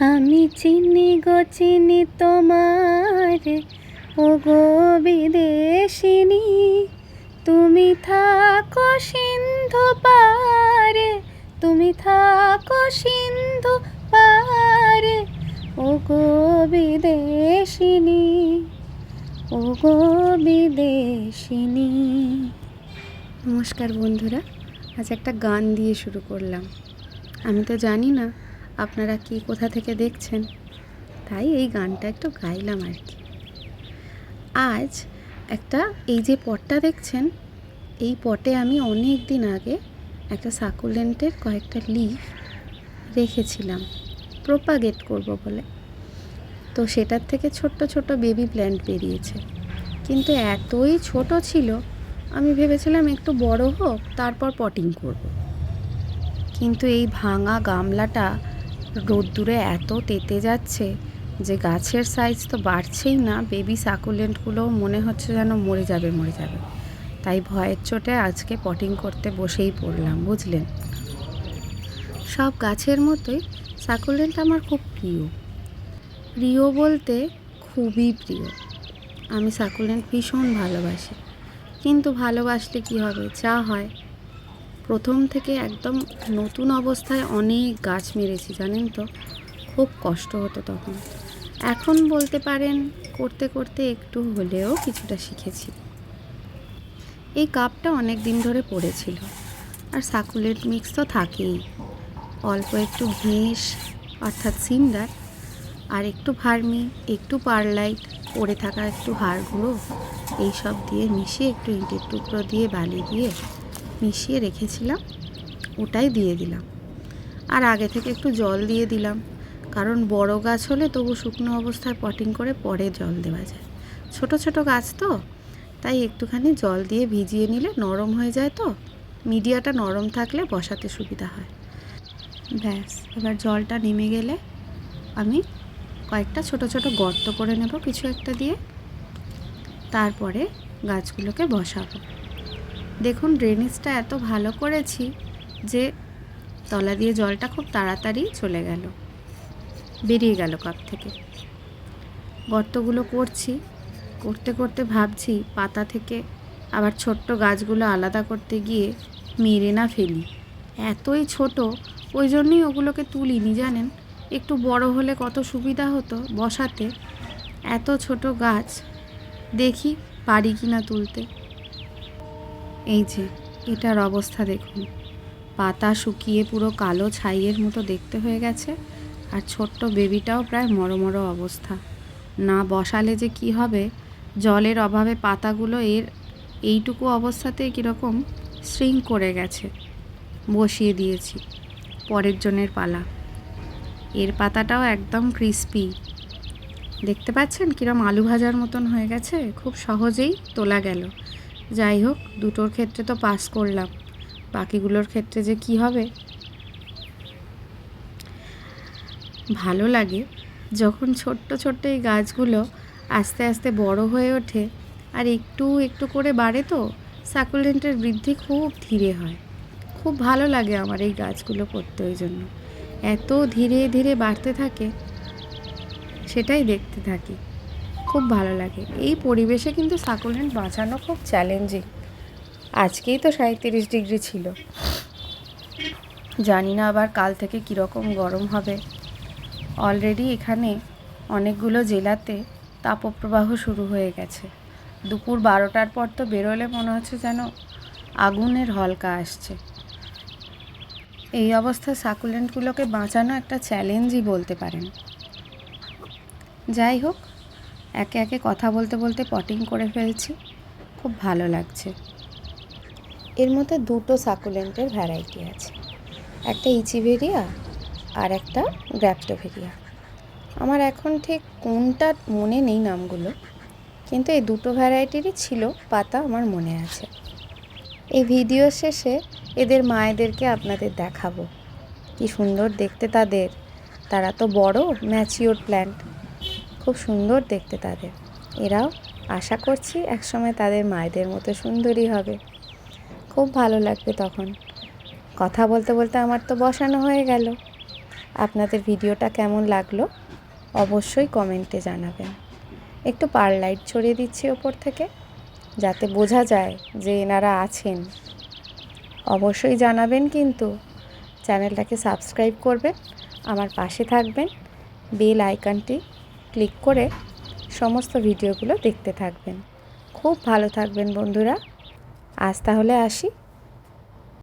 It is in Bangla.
আমি চিনি গো, চিনি তোমার। ও গো বিদেশিনী, তুমি থাকো সিন্ধু পারে। তুমি থাকো সিন্ধু পারে। ও গো বিদেশিনী ও গো বিদেশিনী। নমস্কার বন্ধুরা, আজ একটা গান দিয়ে শুরু করলাম। আমি তো জানি না আপনারা কি কোথা থেকে দেখছেন? তাই এই গানটা একটু গাইলাম আর কি। আজ একটা এই যে পটটা দেখছেন, এই পটে আমি অনেক দিন আগে একটা সাকুলেন্টের কয়েকটা লিফ রেখেছিলাম, প্রোপাগেট করব বলে। তো সেটার থেকে ছোট্ট ছোট বেবি প্ল্যান্ট বেরিয়েছে। কিন্তু এতই ছোট ছিল, আমি ভেবেছিলাম একটু বড় হোক, তারপর পটিং করব। কিন্তু এই ভাঙা গামলাটা রোদ্দুরে এত তেতে যাচ্ছে যে গাছের সাইজ তো বাড়ছেই না। বেবি সাকুলেন্টগুলোও মনে হচ্ছে যেন মরে যাবে মরে যাবে। তাই ভয়ের চোটে আজকে পটিং করতে বসেই পড়লাম, বুঝলেন? সব গাছের মতোই সাকুলেন্ট আমার খুব প্রিয়। প্রিয় বলতে খুবই প্রিয়। আমি সাকুলেন্ট ভীষণ ভালোবাসি। কিন্তু ভালোবাসলে কি হবে? যা হয় প্রথম থেকে একদম নতুন অবস্থায় অনেক গাছ মেরেছি, জানেন তো? খুব কষ্ট হতো তখন। এখন বলতে পারেন, করতে করতে একটু হলেও কিছুটা শিখেছি। এই কাপটা অনেক দিন ধরে পড়েছিল। আর সাকুলেট মিক্স তো থাকেই। অল্প একটু ঘেঁস অর্থাৎ সিন্ডার, আর একটু ভার্মি, একটু পারলাইট, পড়ে থাকা একটু হাড়গুঁড়ো এইসব দিয়ে মিশিয়ে একটু ইঁটের টুকরো দিয়ে বালি দিয়ে মিশিয়ে রেখেছিলাম, ওটাই দিয়ে দিলাম। আর আগে থেকে একটু জল দিয়ে দিলাম, কারণ বড় গাছ হলে তবু শুকনো অবস্থায় পটিং করে পরে জল দেওয়া যায়। ছোট ছোট গাছ তো, তাই একটুখানি জল দিয়ে ভিজিয়ে নিলে নরম হয়ে যায় তো, মিডিয়াটা নরম থাকলে বসাতে সুবিধা হয়। ব্যাস, এবার জলটা নেমে গেলে আমি কয়েকটা ছোট ছোট গর্ত করে নেব কিছু একটা দিয়ে। তারপরে গাছগুলোকে বসাবো। দেখুন ড্রেনেজটা এত ভালো করেছি যে তলা দিয়ে জলটা খুব তাড়াতাড়ি চলে গেল, বেরিয়ে গেল কাপ থেকে। গর্তগুলো করছি, করতে করতে ভাবছি পাতা থেকে আবার ছোট্ট গাছগুলো আলাদা করতে গিয়ে মেরে না ফেলি। এতই ছোট, ওই জন্যই ওগুলোকে তুলিনি, জানেন? একটু বড় হলে কত সুবিধা হতো বসাতে। এত ছোট গাছ, দেখি পারি কি না তুলতে। এই যে, এটার অবস্থা দেখুন। পাতা শুকিয়ে পুরো কালো ছাইয়ের মতো দেখতে হয়ে গেছে, আর ছোট্ট বেবিটাও প্রায় মরো মরো অবস্থা। না বসালে যে কি হবে? জলের অভাবে পাতাগুলো এর এইটুকু অবস্থাতে কীরকম স্ট্রিং করে গেছে। বসিয়ে দিয়েছি, পরের জনের পালা। এর পাতাটাও একদম ক্রিস্পি। দেখতে পাচ্ছেন কিরম আলু ভাজার মতন হয়ে গেছে? খুব সহজেই তোলা গেল। যাই হোক, দুটোর ক্ষেত্রে তো পাস করলাম। বাকিগুলোর ক্ষেত্রে যে কি হবে? ভালো লাগে যখন ছোট্ট ছোট্ট এই গাছগুলো আস্তে আস্তে বড় হয়ে ওঠে আর একটু একটু করে বাড়ে তো সাকুলেন্টের বৃদ্ধি খুব ধীরে হয়। খুব ভালো লাগে আমার এই গাছগুলো করতে ওই জন্য। এত ধীরে ধীরে বাড়তে থাকে, সেটাই দেখতে থাকি। খুব ভালো লাগে। এই পরিবেশে কিন্তু সাকুলেন্ট বাঁচানো খুব চ্যালেঞ্জিং আজকেই তো সাঁত্রিশ ডিগ্রি ছিল। জানি না আবার কাল থেকে কীরকম গরম হবে। অলরেডি এখানে অনেকগুলো জেলাতে তাপপ্রবাহ শুরু হয়ে গেছে। দুপুর বারোটার পর তো বেরোলে মনে হচ্ছে যেন আগুনের হলকা আসছে। এই অবস্থায় সাকুলেন্টগুলোকে বাঁচানো একটা চ্যালেঞ্জই বলতে পারেন। যাই হোক একে একে কথা বলতে বলতে পটিং করে ফেলছি। খুব ভালো লাগছে। এর মধ্যে দুটো সাকুলেন্টের ভ্যারাইটি আছে। একটা ইচিভেরিয়া আর একটা গ্র্যাপ্টোভেরিয়া আমার এখন ঠিক কোনটা মনে নেই নামগুলো, কিন্তু এই দুটো ভ্যারাইটিরই ছিল পাতা আমার মনে আছে। এই ভিডিও শেষে এদের মায়েদেরকে আপনাদের দেখাবো। কি সুন্দর দেখতে তাদের। তারা তো বড় ম্যাচিওর প্ল্যান্ট খুব সুন্দর দেখতে তাদের। এরাও আশা করছি একসময় তাদের মায়েদের মতো সুন্দরী হবে। খুব ভালো লাগবে তখন। কথা বলতে বলতে আমার তো বসানো হয়ে গেল। আপনাদের ভিডিওটা কেমন লাগল অবশ্যই কমেন্টে জানাবেন। একটু পার লাইট ছড়িয়ে দিচ্ছি ওপর থেকে যাতে বোঝা যায় যে এনারা আছেন। অবশ্যই জানাবেন কিন্তু চ্যানেলটাকে সাবস্ক্রাইব করবেন, আমার পাশে থাকবেন, বেল আইকনটি ক্লিক করে সমস্ত ভিডিওগুলো দেখতে থাকবেন। খুব ভালো থাকবেন বন্ধুরা। আজ তাহলে আসি।